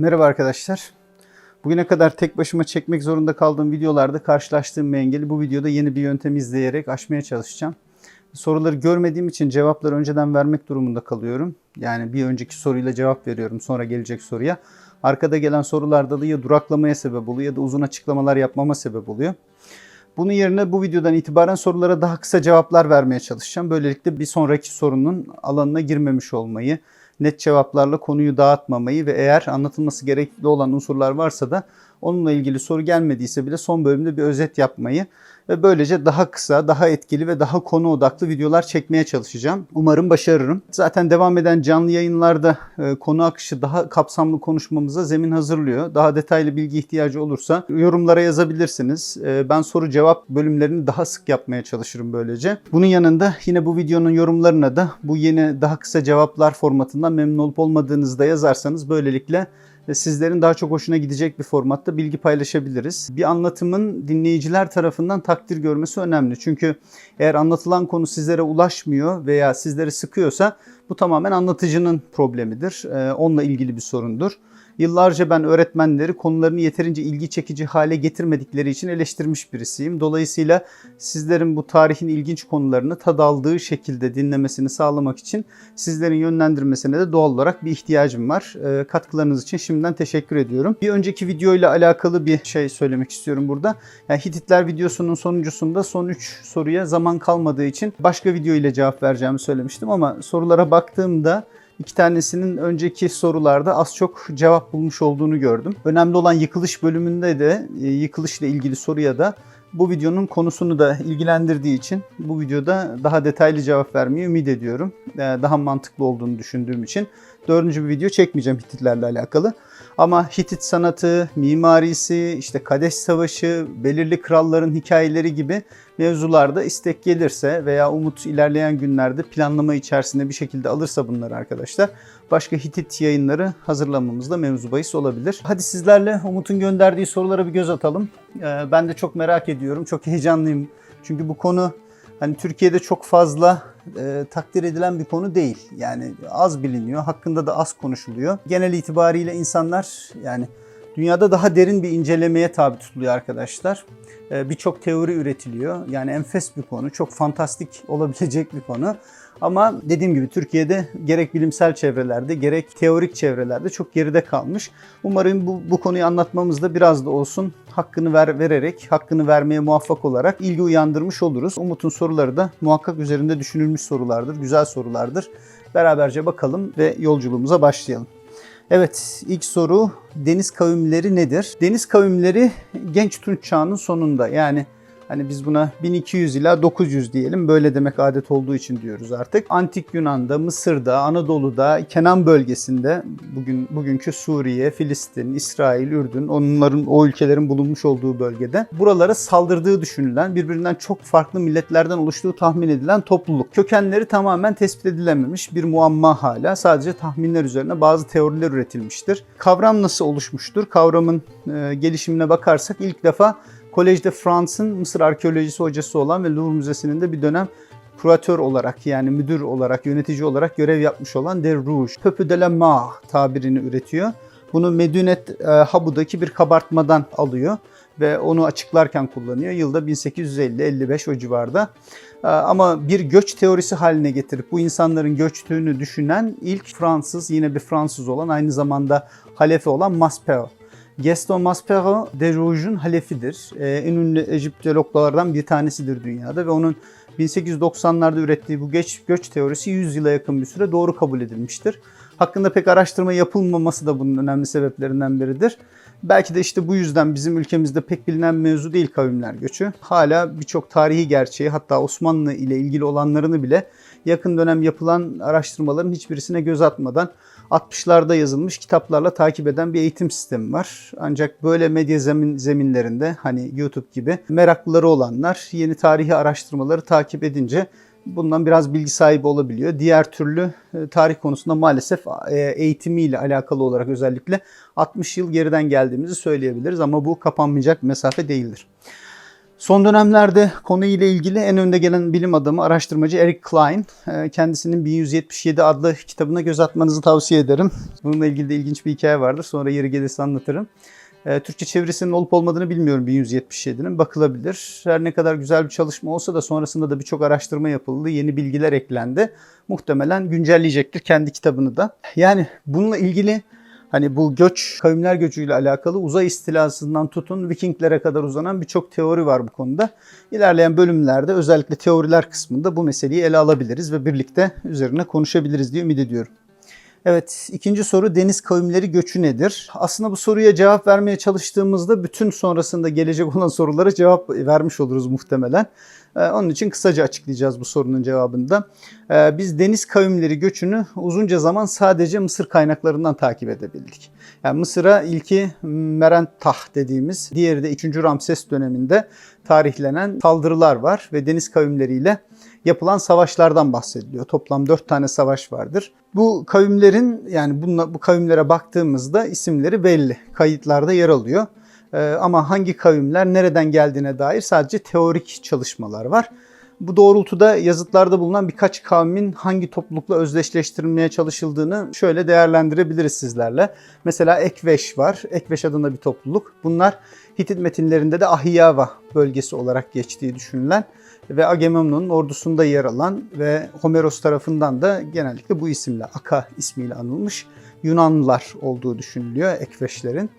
Merhaba arkadaşlar. Bugüne kadar tek başıma çekmek zorunda kaldığım videolarda karşılaştığım engeli bu videoda yeni bir yöntem izleyerek aşmaya çalışacağım. Soruları görmediğim için cevapları önceden vermek durumunda kalıyorum. Yani bir önceki soruyla cevap veriyorum sonra gelecek soruya. Arkada gelen sorularda da ya duraklamaya sebep oluyor ya da uzun açıklamalar yapmama sebep oluyor. Bunun yerine bu videodan itibaren sorulara daha kısa cevaplar vermeye çalışacağım. Böylelikle bir sonraki sorunun alanına girmemiş olmayı, net cevaplarla konuyu dağıtmamayı ve eğer anlatılması gerekli olan unsurlar varsa da onunla ilgili soru gelmediyse bile son bölümde bir özet yapmayı ve böylece daha kısa, daha etkili ve daha konu odaklı videolar çekmeye çalışacağım. Umarım başarırım. Zaten devam eden canlı yayınlarda e, konu akışı daha kapsamlı konuşmamıza zemin hazırlıyor. Daha detaylı bilgi ihtiyacı olursa yorumlara yazabilirsiniz. E, ben soru cevap bölümlerini daha sık yapmaya çalışırım böylece. Bunun yanında yine bu videonun yorumlarına da bu yeni daha kısa cevaplar formatından memnun olup olmadığınızı da yazarsanız böylelikle ve sizlerin daha çok hoşuna gidecek bir formatta bilgi paylaşabiliriz. Bir anlatımın dinleyiciler tarafından takdir görmesi önemli. Çünkü eğer anlatılan konu sizlere ulaşmıyor veya sizleri sıkıyorsa bu tamamen anlatıcının problemidir. Ee, onunla ilgili bir sorundur. Yıllarca ben öğretmenleri konularını yeterince ilgi çekici hale getirmedikleri için eleştirmiş birisiyim. Dolayısıyla sizlerin bu tarihin ilginç konularını tad aldığı şekilde dinlemesini sağlamak için sizlerin yönlendirmesine de doğal olarak bir ihtiyacım var. Ee, katkılarınız için şimdiden teşekkür ediyorum. Bir önceki video ile alakalı bir şey söylemek istiyorum burada. Yani Hititler videosunun sonuncusunda son 3 soruya zaman kalmadığı için başka video ile cevap vereceğimi söylemiştim ama sorulara baktığımda İki tanesinin önceki sorularda az çok cevap bulmuş olduğunu gördüm. Önemli olan yıkılış bölümünde de e, yıkılışla ilgili soruya da bu videonun konusunu da ilgilendirdiği için bu videoda daha detaylı cevap vermeyi ümit ediyorum. E, Daha mantıklı olduğunu düşündüğüm için. Dördüncü bir video çekmeyeceğim Hititlerle alakalı. Ama Hitit sanatı, mimarisi, işte Kadeş Savaşı, belirli kralların hikayeleri gibi mevzularda istek gelirse veya Umut ilerleyen günlerde planlama içerisinde bir şekilde alırsa bunları arkadaşlar başka Hitit yayınları hazırlamamızda mevzu bahis olabilir. Hadi sizlerle Umut'un gönderdiği sorulara bir göz atalım. Ee, Ben de çok merak ediyorum, çok heyecanlıyım. Çünkü bu konu hani Türkiye'de çok fazla e, takdir edilen bir konu değil. Yani az biliniyor, hakkında da az konuşuluyor. Genel itibariyle insanlar yani dünyada daha derin bir incelemeye tabi tutuluyor arkadaşlar. E, Birçok teori üretiliyor. Yani enfes bir konu, çok fantastik olabilecek bir konu. Ama dediğim gibi Türkiye'de gerek bilimsel çevrelerde gerek teorik çevrelerde çok geride kalmış. Umarım bu, bu konuyu anlatmamızda biraz da olsun hakkını ver, vererek, hakkını vermeye muvaffak olarak ilgi uyandırmış oluruz. Umut'un soruları da muhakkak üzerinde düşünülmüş sorulardır, güzel sorulardır. Beraberce bakalım ve yolculuğumuza başlayalım. Evet, ilk soru deniz kavimleri nedir? Deniz kavimleri genç Tunç çağının sonunda yani Hani biz buna 1200 ila 900 diyelim. Böyle demek adet olduğu için diyoruz artık. Antik Yunan'da, Mısır'da, Anadolu'da, Kenan bölgesinde, bugün bugünkü Suriye, Filistin, İsrail, Ürdün, onların o ülkelerin bulunmuş olduğu bölgede buralara saldırdığı düşünülen, birbirinden çok farklı milletlerden oluştuğu tahmin edilen topluluk. Kökenleri tamamen tespit edilememiş bir muamma hala. Sadece tahminler üzerine bazı teoriler üretilmiştir. Kavram nasıl oluşmuştur? Kavramın e, gelişimine bakarsak ilk defa Collège de France'ın Mısır arkeolojisi hocası olan ve Louvre Müzesi'nin de bir dönem kuratör olarak yani müdür olarak, yönetici olarak görev yapmış olan De Rouge, Peuple de la Mar tabirini üretiyor. Bunu Medinet e, Habu'daki bir kabartmadan alıyor ve onu açıklarken kullanıyor. Yılda 1850-55 o civarda. E, Ama bir göç teorisi haline getirip bu insanların göçtüğünü düşünen ilk Fransız, yine bir Fransız olan aynı zamanda halefe olan Maspero. Gaston Maspero de Rouge'un halefidir. Ee, en ünlü Egiptologlardan bir tanesidir dünyada ve onun 1890'larda ürettiği bu göç, göç teorisi 100 yıla yakın bir süre doğru kabul edilmiştir. Hakkında pek araştırma yapılmaması da bunun önemli sebeplerinden biridir. Belki de işte bu yüzden bizim ülkemizde pek bilinen mevzu değil kavimler göçü. Hala birçok tarihi gerçeği hatta Osmanlı ile ilgili olanlarını bile yakın dönem yapılan araştırmaların hiçbirisine göz atmadan 60'larda yazılmış kitaplarla takip eden bir eğitim sistemi var. Ancak böyle medya zemin, zeminlerinde hani YouTube gibi meraklıları olanlar yeni tarihi araştırmaları takip edince bundan biraz bilgi sahibi olabiliyor. Diğer türlü e, tarih konusunda maalesef e, eğitimiyle alakalı olarak özellikle 60 yıl geriden geldiğimizi söyleyebiliriz ama bu kapanmayacak mesafe değildir. Son dönemlerde konuyla ilgili en önde gelen bilim adamı, araştırmacı Eric Klein. Ee, Kendisinin 1177 adlı kitabına göz atmanızı tavsiye ederim. Bununla ilgili de ilginç bir hikaye vardır. Sonra yeri gelirse anlatırım. Ee, Türkçe çevirisinin olup olmadığını bilmiyorum 1177'nin. Bakılabilir. Her ne kadar güzel bir çalışma olsa da sonrasında da birçok araştırma yapıldı. Yeni bilgiler eklendi. Muhtemelen güncelleyecektir kendi kitabını da. Yani bununla ilgili Hani bu göç, kavimler göçüyle alakalı uzay istilasından tutun Vikinglere kadar uzanan birçok teori var bu konuda. İlerleyen bölümlerde özellikle teoriler kısmında bu meseleyi ele alabiliriz ve birlikte üzerine konuşabiliriz diye ümit ediyorum. Evet, ikinci soru deniz kavimleri göçü nedir? Aslında bu soruya cevap vermeye çalıştığımızda bütün sonrasında gelecek olan sorulara cevap vermiş oluruz muhtemelen. Ee, Onun için kısaca açıklayacağız bu sorunun cevabında. Ee, Biz deniz kavimleri göçünü uzunca zaman sadece Mısır kaynaklarından takip edebildik. Yani Mısır'a ilki Merentah dediğimiz, diğeri de 2. Ramses döneminde tarihlenen saldırılar var ve deniz kavimleriyle yapılan savaşlardan bahsediliyor. Toplam 4 tane savaş vardır. Bu kavimlerin yani bunla, bu kavimlere baktığımızda isimleri belli. Kayıtlarda yer alıyor. Ee, ama hangi kavimler nereden geldiğine dair sadece teorik çalışmalar var. Bu doğrultuda yazıtlarda bulunan birkaç kavmin hangi toplulukla özdeşleştirilmeye çalışıldığını şöyle değerlendirebiliriz sizlerle. Mesela Ekveş var. Ekveş adında bir topluluk. Bunlar Hitit metinlerinde de Ahiyava bölgesi olarak geçtiği düşünülen ve Agamemnon'un ordusunda yer alan ve Homeros tarafından da genellikle bu isimle Aka ismiyle anılmış Yunanlılar olduğu düşünülüyor Ekveşlerin.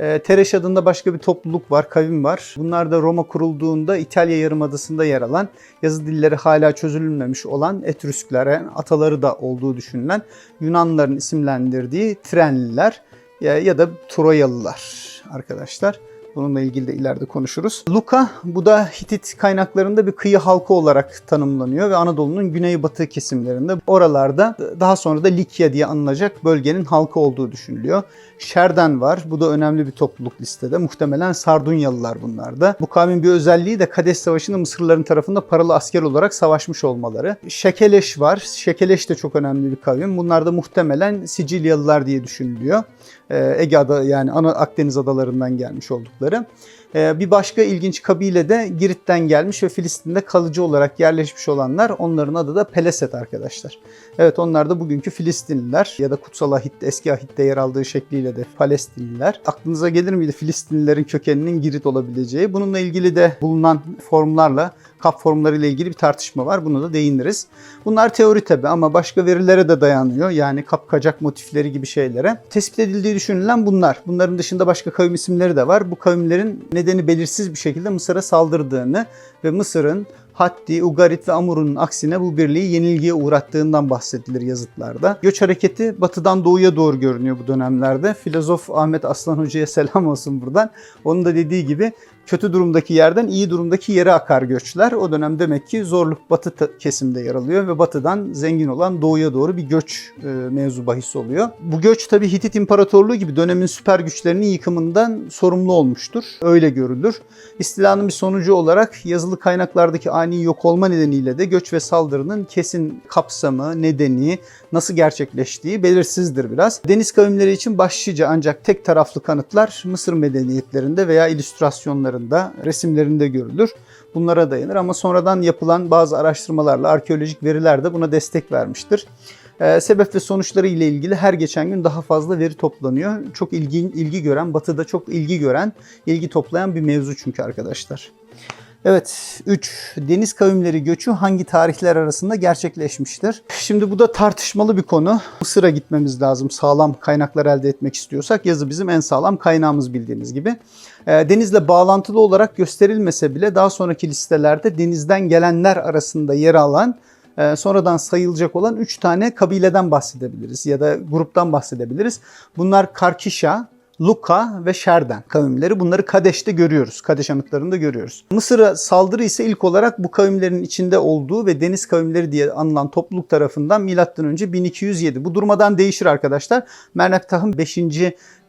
E, Tereş adında başka bir topluluk var, kavim var. Bunlar da Roma kurulduğunda İtalya Yarımadası'nda yer alan, yazı dilleri hala çözülmemiş olan Etrüsklere, ataları da olduğu düşünülen Yunanlıların isimlendirdiği Trenliler ya, ya da Troyalılar arkadaşlar. Bununla ilgili de ileride konuşuruz. Luka bu da Hitit kaynaklarında bir kıyı halkı olarak tanımlanıyor ve Anadolu'nun güneybatı kesimlerinde. Oralarda daha sonra da Likya diye anılacak bölgenin halkı olduğu düşünülüyor. Şerden var. Bu da önemli bir topluluk listede. Muhtemelen Sardunyalılar bunlar da. Bu kavmin bir özelliği de Kades Savaşı'nda Mısırlıların tarafında paralı asker olarak savaşmış olmaları. Şekeleş var. Şekeleş de çok önemli bir kavim. Bunlar da muhtemelen Sicilyalılar diye düşünülüyor. Ege ada yani ana Akdeniz adalarından gelmiş oldukları. Ee, Bir başka ilginç kabile de Girit'ten gelmiş ve Filistin'de kalıcı olarak yerleşmiş olanlar. Onların adı da Peleset arkadaşlar. Evet onlar da bugünkü Filistinliler ya da Kutsal Ahit, eski Ahit'te yer aldığı şekliyle de Palestinliler. Aklınıza gelir miydi Filistinlilerin kökeninin Girit olabileceği? Bununla ilgili de bulunan formlarla kap formlarıyla ilgili bir tartışma var. Buna da değiniriz. Bunlar teori tabi ama başka verilere de dayanıyor. Yani kapkacak motifleri gibi şeylere. Tespit edildiği düşünülen bunlar. Bunların dışında başka kavim isimleri de var. Bu kavimlerin nedeni belirsiz bir şekilde Mısır'a saldırdığını ve Mısır'ın Hatti, Ugarit ve Amur'un aksine bu birliği yenilgiye uğrattığından bahsedilir yazıtlarda. Göç hareketi batıdan doğuya doğru görünüyor bu dönemlerde. Filozof Ahmet Aslan Hoca'ya selam olsun buradan. Onun da dediği gibi kötü durumdaki yerden iyi durumdaki yere akar göçler. O dönem demek ki zorluk batı kesimde yer alıyor ve batıdan zengin olan doğuya doğru bir göç e, mevzu bahis oluyor. Bu göç tabi Hitit İmparatorluğu gibi dönemin süper güçlerinin yıkımından sorumlu olmuştur. Öyle görülür. İstilanın bir sonucu olarak yazılı kaynaklardaki ani yok olma nedeniyle de göç ve saldırının kesin kapsamı, nedeni, nasıl gerçekleştiği belirsizdir biraz. Deniz kavimleri için başlıca ancak tek taraflı kanıtlar Mısır medeniyetlerinde veya illüstrasyonlarında, resimlerinde görülür. Bunlara dayanır ama sonradan yapılan bazı araştırmalarla arkeolojik veriler de buna destek vermiştir. Ee, sebep ve sonuçları ile ilgili her geçen gün daha fazla veri toplanıyor. Çok ilgi, ilgi gören, batıda çok ilgi gören, ilgi toplayan bir mevzu çünkü arkadaşlar. Evet, 3. Deniz kavimleri göçü hangi tarihler arasında gerçekleşmiştir? Şimdi bu da tartışmalı bir konu. Mısır'a gitmemiz lazım sağlam kaynaklar elde etmek istiyorsak. Yazı bizim en sağlam kaynağımız bildiğiniz gibi. Ee, Denizle bağlantılı olarak gösterilmese bile daha sonraki listelerde denizden gelenler arasında yer alan e, sonradan sayılacak olan 3 tane kabileden bahsedebiliriz ya da gruptan bahsedebiliriz. Bunlar Karkişa, Luka ve Şerden kavimleri. Bunları Kadeş'te görüyoruz. Kadeş anıtlarında görüyoruz. Mısır'a saldırı ise ilk olarak bu kavimlerin içinde olduğu ve deniz kavimleri diye anılan topluluk tarafından M.Ö. 1207. Bu durmadan değişir arkadaşlar. Mernektah'ın 5.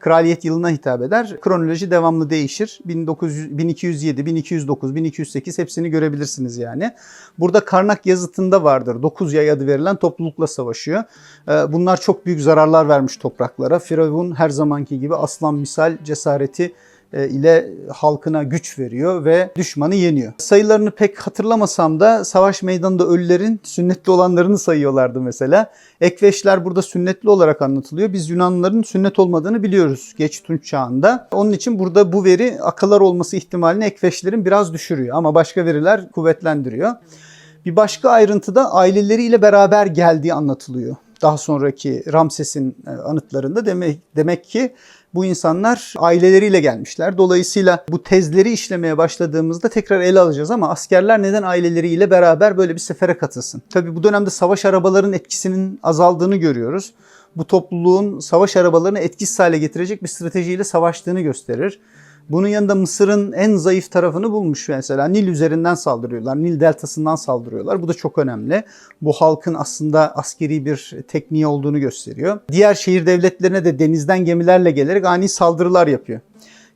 kraliyet yılına hitap eder. Kronoloji devamlı değişir. 1900, 1207, 1209, 1208 hepsini görebilirsiniz yani. Burada Karnak yazıtında vardır. 9 yay adı verilen toplulukla savaşıyor. Ee, Bunlar çok büyük zararlar vermiş topraklara. Firavun her zamanki gibi aslan misal cesareti ile halkına güç veriyor ve düşmanı yeniyor. Sayılarını pek hatırlamasam da savaş meydanında ölülerin sünnetli olanlarını sayıyorlardı mesela. Ekveşler burada sünnetli olarak anlatılıyor. Biz Yunanlıların sünnet olmadığını biliyoruz geç Tunç çağında. Onun için burada bu veri akalar olması ihtimalini ekveşlerin biraz düşürüyor ama başka veriler kuvvetlendiriyor. Bir başka ayrıntıda aileleriyle beraber geldiği anlatılıyor. Daha sonraki Ramses'in e, anıtlarında demek, demek ki bu insanlar aileleriyle gelmişler. Dolayısıyla bu tezleri işlemeye başladığımızda tekrar ele alacağız ama askerler neden aileleriyle beraber böyle bir sefere katılsın? Tabii bu dönemde savaş arabalarının etkisinin azaldığını görüyoruz. Bu topluluğun savaş arabalarını etkisiz hale getirecek bir stratejiyle savaştığını gösterir. Bunun yanında Mısır'ın en zayıf tarafını bulmuş mesela. Nil üzerinden saldırıyorlar. Nil deltasından saldırıyorlar. Bu da çok önemli. Bu halkın aslında askeri bir tekniği olduğunu gösteriyor. Diğer şehir devletlerine de denizden gemilerle gelerek ani saldırılar yapıyor.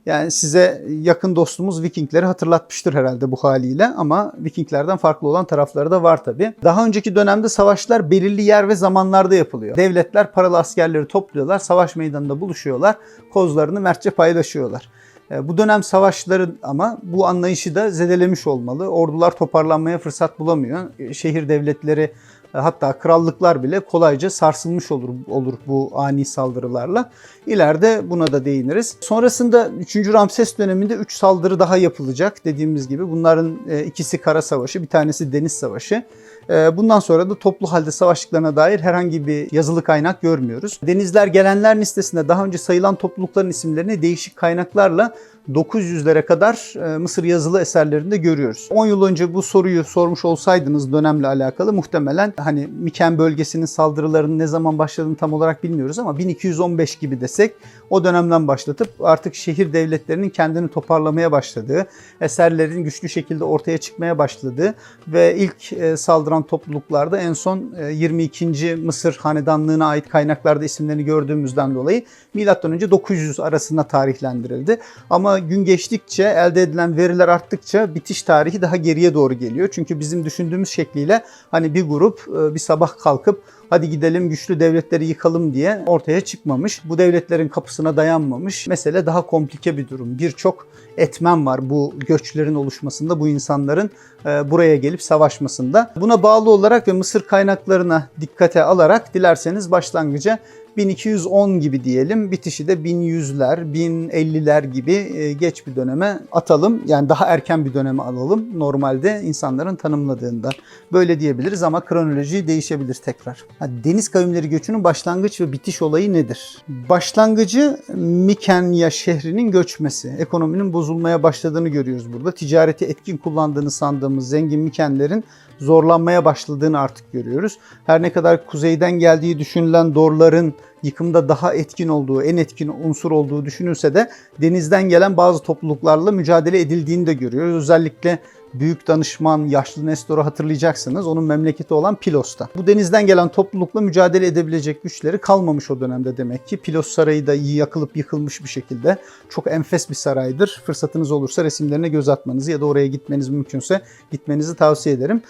Yani size yakın dostumuz Vikingleri hatırlatmıştır herhalde bu haliyle ama Vikinglerden farklı olan tarafları da var tabi. Daha önceki dönemde savaşlar belirli yer ve zamanlarda yapılıyor. Devletler paralı askerleri topluyorlar, savaş meydanında buluşuyorlar, kozlarını mertçe paylaşıyorlar. E, Bu dönem savaşları ama bu anlayışı da zedelemiş olmalı. Ordular toparlanmaya fırsat bulamıyor. E, Şehir devletleri e, hatta krallıklar bile kolayca sarsılmış olur olur bu ani saldırılarla. İleride buna da değiniriz. Sonrasında 3. Ramses döneminde 3 saldırı daha yapılacak dediğimiz gibi. Bunların ikisi kara savaşı, bir tanesi deniz savaşı. E, Bundan sonra da toplu halde savaştıklarına dair herhangi bir yazılı kaynak görmüyoruz. Denizler gelenler listesinde daha önce sayılan toplulukların isimlerini değişik kaynaklarla 900'lere kadar e, Mısır yazılı eserlerinde görüyoruz. 10 yıl önce bu soruyu sormuş olsaydınız dönemle alakalı muhtemelen hani Miken bölgesinin saldırılarının ne zaman başladığını tam olarak bilmiyoruz ama 1215 gibi desek o dönemden başlatıp artık şehir devletlerinin kendini toparlamaya başladığı, eserlerin güçlü şekilde ortaya çıkmaya başladığı ve ilk e, saldıran topluluklarda en son e, 22. Mısır hanedanlığına ait kaynaklarda isimlerini gördüğümüzden dolayı M.Ö. 900 arasında tarihlendirildi. Ama gün geçtikçe elde edilen veriler arttıkça bitiş tarihi daha geriye doğru geliyor. Çünkü bizim düşündüğümüz şekliyle hani bir grup e, bir sabah kalkıp hadi gidelim güçlü devletleri yıkalım diye ortaya çıkmamış. Bu devletlerin kapısına dayanmamış. Mesele daha komplike bir durum. Birçok etmen var bu göçlerin oluşmasında, bu insanların e, buraya gelip savaşmasında. Buna bağlı olarak ve Mısır kaynaklarına dikkate alarak dilerseniz başlangıca 1210 gibi diyelim. Bitişi de 1100'ler, 1050'ler gibi e, geç bir döneme atalım. Yani daha erken bir döneme alalım. Normalde insanların tanımladığından. Böyle diyebiliriz ama kronoloji değişebilir tekrar. Deniz kavimleri göçünün başlangıç ve bitiş olayı nedir? Başlangıcı Mikenya şehrinin göçmesi. Ekonominin bozulmaya başladığını görüyoruz burada. Ticareti etkin kullandığını sandığımız zengin Mikenlerin zorlanmaya başladığını artık görüyoruz. Her ne kadar kuzeyden geldiği düşünülen Dorların yıkımda daha etkin olduğu, en etkin unsur olduğu düşünülse de denizden gelen bazı topluluklarla mücadele edildiğini de görüyoruz. Özellikle büyük danışman yaşlı Nestor'u hatırlayacaksınız. Onun memleketi olan Pilos'ta. Bu denizden gelen toplulukla mücadele edebilecek güçleri kalmamış o dönemde demek ki. Pilos Sarayı da yakılıp yıkılmış bir şekilde. Çok enfes bir saraydır. Fırsatınız olursa resimlerine göz atmanızı ya da oraya gitmeniz mümkünse gitmenizi tavsiye ederim.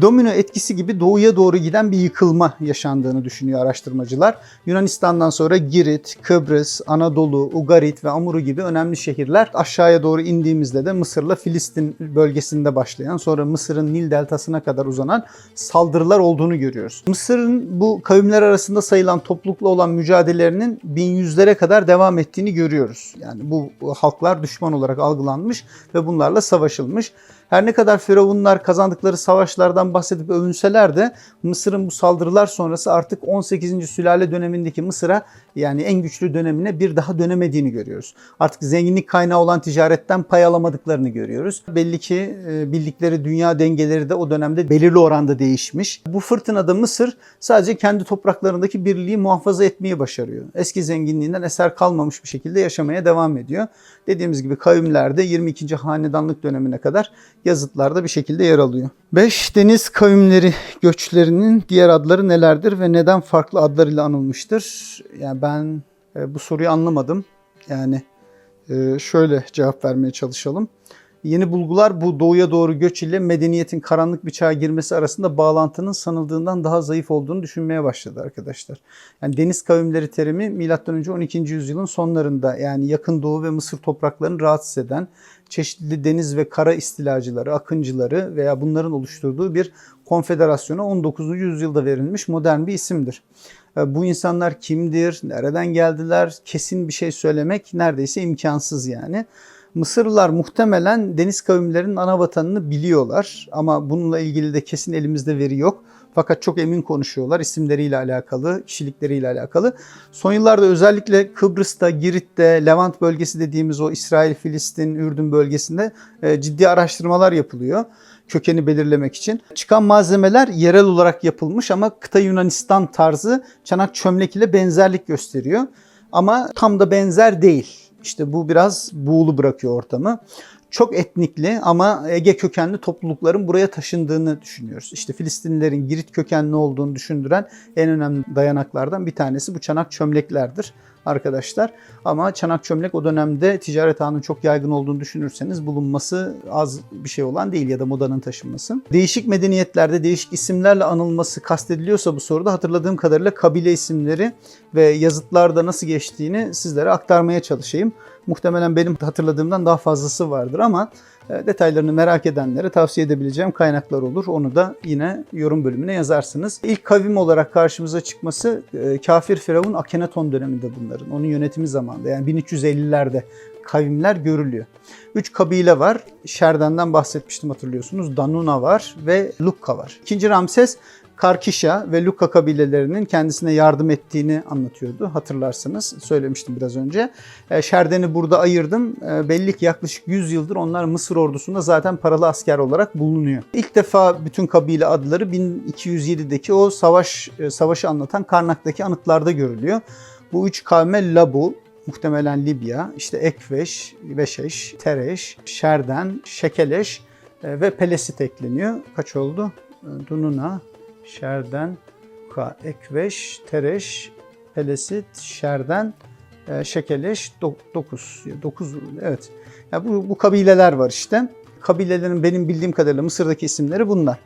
Domino etkisi gibi doğuya doğru giden bir yıkılma yaşandığını düşünüyor araştırmacılar. Yunanistan'dan sonra Girit, Kıbrıs, Anadolu, Ugarit ve Amuru gibi önemli şehirler aşağıya doğru indiğimizde de Mısır'la Filistin bölgesinde başlayan sonra Mısır'ın Nil deltasına kadar uzanan saldırılar olduğunu görüyoruz. Mısır'ın bu kavimler arasında sayılan toplulukla olan mücadelelerinin 1100'lere kadar devam ettiğini görüyoruz. Yani bu halklar düşman olarak algılanmış ve bunlarla savaşılmış. Her ne kadar Firavunlar kazandıkları savaşlardan bahsedip övünseler de Mısır'ın bu saldırılar sonrası artık 18. sülale dönemindeki Mısır'a yani en güçlü dönemine bir daha dönemediğini görüyoruz. Artık zenginlik kaynağı olan ticaretten pay alamadıklarını görüyoruz. Belli ki e, bildikleri dünya dengeleri de o dönemde belirli oranda değişmiş. Bu fırtınada Mısır sadece kendi topraklarındaki birliği muhafaza etmeyi başarıyor. Eski zenginliğinden eser kalmamış bir şekilde yaşamaya devam ediyor. Dediğimiz gibi kavimlerde 22. hanedanlık dönemine kadar yazıtlarda bir şekilde yer alıyor. 5. Deniz kavimleri göçlerinin diğer adları nelerdir ve neden farklı adlarıyla anılmıştır? Yani ben e, bu soruyu anlamadım. Yani e, şöyle cevap vermeye çalışalım. Yeni bulgular bu doğuya doğru göç ile medeniyetin karanlık bir çağa girmesi arasında bağlantının sanıldığından daha zayıf olduğunu düşünmeye başladı arkadaşlar. Yani deniz kavimleri terimi M.Ö. 12. yüzyılın sonlarında yani yakın doğu ve Mısır topraklarını rahatsız eden çeşitli deniz ve kara istilacıları, akıncıları veya bunların oluşturduğu bir konfederasyona 19. yüzyılda verilmiş modern bir isimdir. E, Bu insanlar kimdir, nereden geldiler kesin bir şey söylemek neredeyse imkansız yani. Mısırlılar muhtemelen deniz kavimlerinin ana vatanını biliyorlar ama bununla ilgili de kesin elimizde veri yok. Fakat çok emin konuşuyorlar isimleriyle alakalı, kişilikleriyle alakalı. Son yıllarda özellikle Kıbrıs'ta, Girit'te, Levant bölgesi dediğimiz o İsrail, Filistin, Ürdün bölgesinde e, ciddi araştırmalar yapılıyor kökeni belirlemek için. Çıkan malzemeler yerel olarak yapılmış ama kıta Yunanistan tarzı çanak çömlek ile benzerlik gösteriyor. Ama tam da benzer değil. İşte bu biraz buğulu bırakıyor ortamı. Çok etnikli ama Ege kökenli toplulukların buraya taşındığını düşünüyoruz. İşte Filistinlilerin Girit kökenli olduğunu düşündüren en önemli dayanaklardan bir tanesi bu çanak çömleklerdir arkadaşlar. Ama çanak çömlek o dönemde ticaret ağının çok yaygın olduğunu düşünürseniz bulunması az bir şey olan değil ya da modanın taşınması. Değişik medeniyetlerde değişik isimlerle anılması kastediliyorsa bu soruda hatırladığım kadarıyla kabile isimleri ve yazıtlarda nasıl geçtiğini sizlere aktarmaya çalışayım. Muhtemelen benim hatırladığımdan daha fazlası vardır ama detaylarını merak edenlere tavsiye edebileceğim kaynaklar olur. Onu da yine yorum bölümüne yazarsınız. İlk kavim olarak karşımıza çıkması e, kafir firavun Akenaton döneminde bunların. Onun yönetimi zamanında yani 1350'lerde kavimler görülüyor. Üç kabile var. Şerden'den bahsetmiştim hatırlıyorsunuz. Danuna var ve Lukka var. İkinci Ramses Karkişa ve Luka kabilelerinin kendisine yardım ettiğini anlatıyordu. Hatırlarsınız. Söylemiştim biraz önce. E, Şerden'i burada ayırdım. E, belli ki yaklaşık 100 yıldır onlar Mısır ordusunda zaten paralı asker olarak bulunuyor. İlk defa bütün kabile adları 1207'deki o savaş e, savaşı anlatan Karnak'taki anıtlarda görülüyor. Bu üç kavme Labu, muhtemelen Libya, işte Ekveş, Veşeş, Tereş, Şerden, Şekeleş ve Pelesit ekleniyor. Kaç oldu? Dununa, Şerden, Ka, Ekveş, Tereş, Pelesit, Şerden, e, Şekeleş, 9. 9 evet. Ya bu, bu kabileler var işte. Kabilelerin benim bildiğim kadarıyla Mısır'daki isimleri bunlar.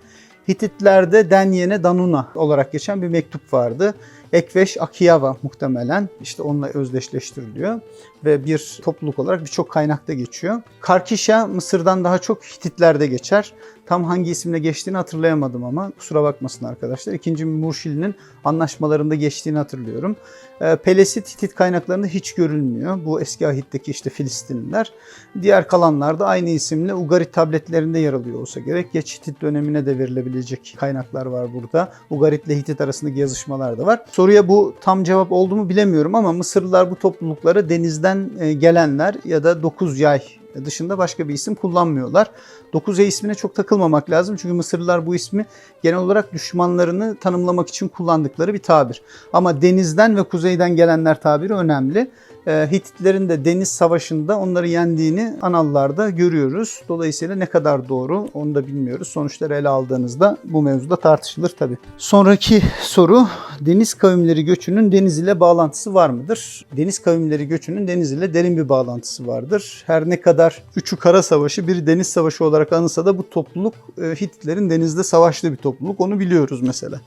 Hititlerde Denyene Danuna olarak geçen bir mektup vardı. Ekveş Akiyava muhtemelen işte onunla özdeşleştiriliyor ve bir topluluk olarak birçok kaynakta geçiyor. Karkişa Mısır'dan daha çok Hititlerde geçer. Tam hangi isimle geçtiğini hatırlayamadım ama kusura bakmasın arkadaşlar. İkinci Murşili'nin anlaşmalarında geçtiğini hatırlıyorum. Ee, Pelesit Hitit kaynaklarında hiç görülmüyor. Bu eski ahitteki işte Filistinliler. Diğer kalanlar da aynı isimle Ugarit tabletlerinde yer alıyor olsa gerek. Geç Hitit dönemine de verilebilecek kaynaklar var burada. Ugarit ile Hitit arasındaki yazışmalar da var. Soruya bu tam cevap oldu mu bilemiyorum ama Mısırlılar bu toplulukları denizden e, gelenler ya da 9 yay dışında başka bir isim kullanmıyorlar. 9 yay ismine çok takılmamak lazım çünkü Mısırlılar bu ismi genel olarak düşmanlarını tanımlamak için kullandıkları bir tabir. Ama denizden ve kuzeyden gelenler tabiri önemli. Ee, Hititlerin de deniz savaşında onları yendiğini anallarda görüyoruz. Dolayısıyla ne kadar doğru onu da bilmiyoruz. Sonuçları ele aldığınızda bu mevzuda tartışılır tabii. Sonraki soru deniz kavimleri göçünün deniz ile bağlantısı var mıdır? Deniz kavimleri göçünün deniz ile derin bir bağlantısı vardır. Her ne kadar üçü kara savaşı bir deniz savaşı olarak anılsa da bu topluluk e, Hititlerin denizde savaştığı bir topluluk. Onu biliyoruz mesela.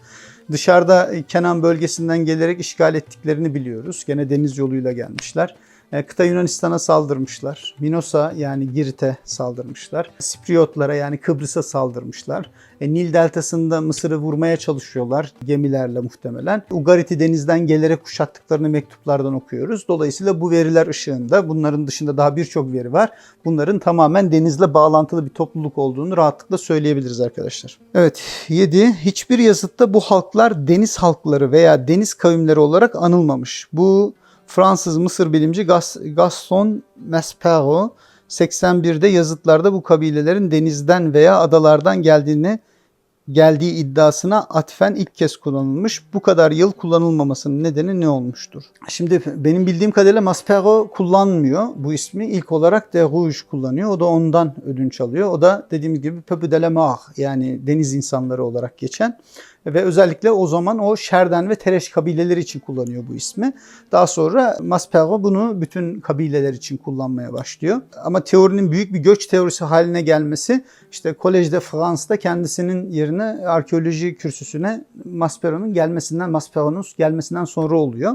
Dışarıda Kenan bölgesinden gelerek işgal ettiklerini biliyoruz. Gene deniz yoluyla gelmişler. E, Kıta Yunanistan'a saldırmışlar. Minos'a yani Girit'e saldırmışlar. Sipriyotlara yani Kıbrıs'a saldırmışlar. E, Nil deltasında Mısır'ı vurmaya çalışıyorlar gemilerle muhtemelen. Ugarit'i denizden gelerek kuşattıklarını mektuplardan okuyoruz. Dolayısıyla bu veriler ışığında bunların dışında daha birçok veri var. Bunların tamamen denizle bağlantılı bir topluluk olduğunu rahatlıkla söyleyebiliriz arkadaşlar. Evet 7. Hiçbir yazıtta bu halklar deniz halkları veya deniz kavimleri olarak anılmamış. Bu Fransız Mısır bilimci Gaston Maspero 81'de yazıtlarda bu kabilelerin denizden veya adalardan geldiğini geldiği iddiasına atfen ilk kez kullanılmış. Bu kadar yıl kullanılmamasının nedeni ne olmuştur? Şimdi benim bildiğim kadarıyla Maspero kullanmıyor bu ismi. İlk olarak de Rouge kullanıyor. O da ondan ödünç alıyor. O da dediğimiz gibi Peuple de la Mer yani deniz insanları olarak geçen. Ve özellikle o zaman o Şerden ve Tereş kabileleri için kullanıyor bu ismi. Daha sonra Maspero bunu bütün kabileler için kullanmaya başlıyor. Ama teorinin büyük bir göç teorisi haline gelmesi işte Collège de France'da kendisinin yerine arkeoloji kürsüsüne Maspero'nun gelmesinden, Maspero'nun gelmesinden sonra oluyor.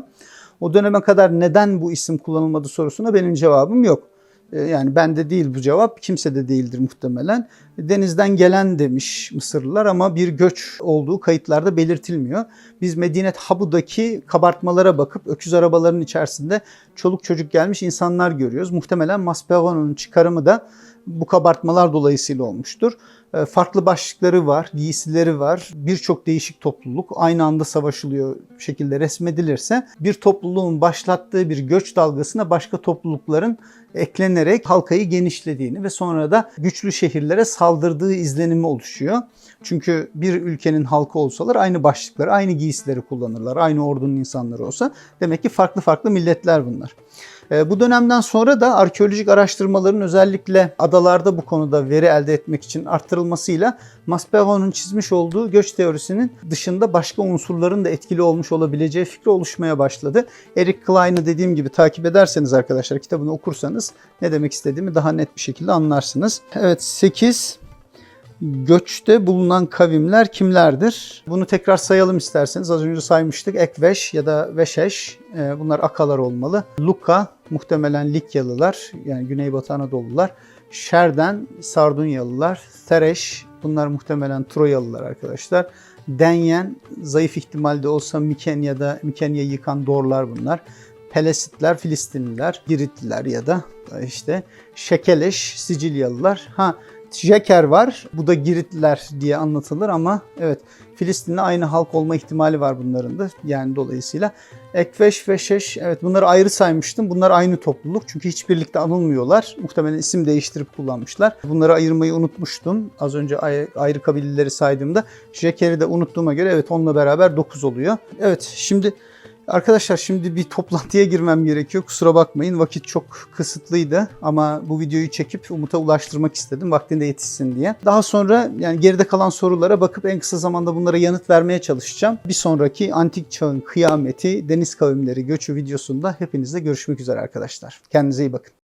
O döneme kadar neden bu isim kullanılmadı sorusuna benim cevabım yok. Ee, Yani bende değil bu cevap, kimse de değildir muhtemelen. Denizden gelen demiş Mısırlılar ama bir göç olduğu kayıtlarda belirtilmiyor. Biz Medinet Habu'daki kabartmalara bakıp öküz arabalarının içerisinde çoluk çocuk gelmiş insanlar görüyoruz. Muhtemelen Maspero'nun çıkarımı da bu kabartmalar dolayısıyla olmuştur. E, Farklı başlıkları var, giysileri var. Birçok değişik topluluk aynı anda savaşılıyor şekilde resmedilirse bir topluluğun başlattığı bir göç dalgasına başka toplulukların eklenerek halkayı genişlediğini ve sonra da güçlü şehirlere saldırdığı izlenimi oluşuyor. Çünkü bir ülkenin halkı olsalar aynı başlıkları, aynı giysileri kullanırlar. Aynı ordunun insanları olsa. Demek ki farklı farklı milletler bunlar. E, Bu dönemden sonra da arkeolojik araştırmaların özellikle adalarda bu konuda veri elde etmek için arttırılmasıyla Maspero'nun çizmiş olduğu göç teorisinin dışında başka unsurların da etkili olmuş olabileceği fikri oluşmaya başladı. Eric Klein'ı dediğim gibi takip ederseniz arkadaşlar kitabını okursanız ne demek istediğimi daha net bir şekilde anlarsınız. Evet 8 Göçte bulunan kavimler kimlerdir? Bunu tekrar sayalım isterseniz. Az önce saymıştık. Ekveş ya da Veşeş. e, Bunlar Akalar olmalı. Luka muhtemelen Likyalılar yani Güneybatı Anadolular. Şerden Sardunyalılar. Tereş bunlar muhtemelen Troyalılar arkadaşlar. Denyen zayıf ihtimalde olsa Mikenya'da Mikenya'yı yıkan Dorlar bunlar. Pelesitler, Filistinliler, Giritliler ya da işte Şekeleş, Sicilyalılar. Ha Jeker var. Bu da Giritliler diye anlatılır ama evet Filistin'le aynı halk olma ihtimali var bunların da. Yani dolayısıyla Ekveş ve Şeş evet bunları ayrı saymıştım. Bunlar aynı topluluk çünkü hiç birlikte anılmıyorlar. Muhtemelen isim değiştirip kullanmışlar. Bunları ayırmayı unutmuştum. Az önce ay- ayrı kabileleri saydığımda. Jeker'i de unuttuğuma göre evet onunla beraber 9 oluyor. Evet şimdi Arkadaşlar şimdi bir toplantıya girmem gerekiyor. Kusura bakmayın vakit çok kısıtlıydı ama bu videoyu çekip Umut'a ulaştırmak istedim vaktinde yetişsin diye. Daha sonra yani geride kalan sorulara bakıp en kısa zamanda bunlara yanıt vermeye çalışacağım. Bir sonraki antik çağın kıyameti, deniz kavimleri göçü videosunda hepinizle görüşmek üzere arkadaşlar. Kendinize iyi bakın.